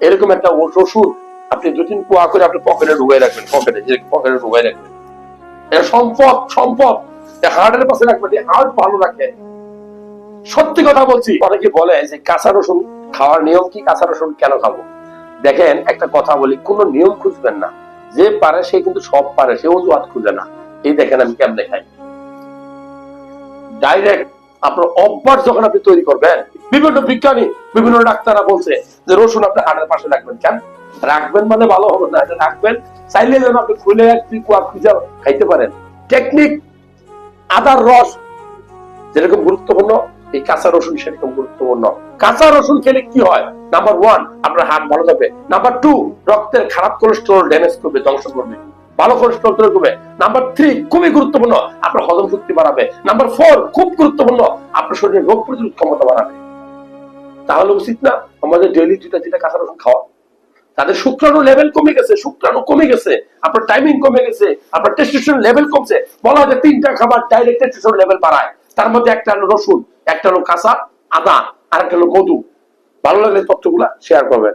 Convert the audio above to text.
এরকম একটা ওষুধ আপনি দু তিন কুয়া করে আপনি পকেটে ঢুকাই রাখবেন, পকেটে পকেটে ঢুকাই রাখবেন। এটা সম্পদ সম্পদ। হার্টের পাশে রাখবেন হার্ট ভালো রাখে। সত্যি কথা বলছি, অনেকে বলে যে কাঁচা রসুন খাওয়ার নিয়ম কি? কাঁচা রসুন কেন খাব? দেখেন, একটা কথা বলি, কোনো নিয়ম খুঁজবেন না। যে পারে সে কিন্তু সব পারে, সে অজুহাত খুঁজে না। এই দেখেন আমি কেমনে খাই। ডাইরেক্ট আপনার অভ্যাস যখন আপনি তৈরি করবেন বিভিন্ন বিজ্ঞানী, বিভিন্ন ডাক্তাররা বলছে যে রসুন আপনি হাড়ের পাশে রাখবেন। কেন? রাখবেন মানে ভালো হবে না, এটা রাখবেন। চাইলে যেন আপনি খুলে এক দুই কুয়া খুঁজে খাইতে পারেন। টেকনিক, আদার রস যেরকম গুরুত্বপূর্ণ, এই কাঁচা রসুন সেরকম গুরুত্বপূর্ণ। কাঁচা রসুন খেলে কি হয়? নাম্বার ওয়ান আপনার হার্ট ভালো যাবে নাম্বার টু রক্তের খারাপ কোলেস্ট্রল ড্যামেজ করবে, ধ্বংস করবে। ভালো কোলেস্ট্রল তৈরি করবে। নাম্বার থ্রি খুবই গুরুত্বপূর্ণ, আপনার হজম শক্তি বাড়াবে। নাম্বার ফোর খুব গুরুত্বপূর্ণ, আপনার শরীরে রোগ প্রতিরোধ ক্ষমতা বাড়াবে। তাহলে উচিত না আমাদের ডেইলি দুইটা তিনটা কাঁচা রসুন খাওয়া। তাদের শুক্রাণু লেভেল কমে গেছে, শুক্রাণু কমে গেছে, আপনার টাইমিং কমে গেছে, আপনার টেস্টোস্টেরন লেভেল কমছে। বলা হয় তিনটা খাবার ডাইরেক্ট টেস্টোস্টেরন লেভেল বাড়ায়। তার মধ্যে একটা হলো রসুন, একটা হলো কাঁচা আদা আর একটা হলো মধু। ভালো লাগলে তথ্যগুলা শেয়ার করবেন।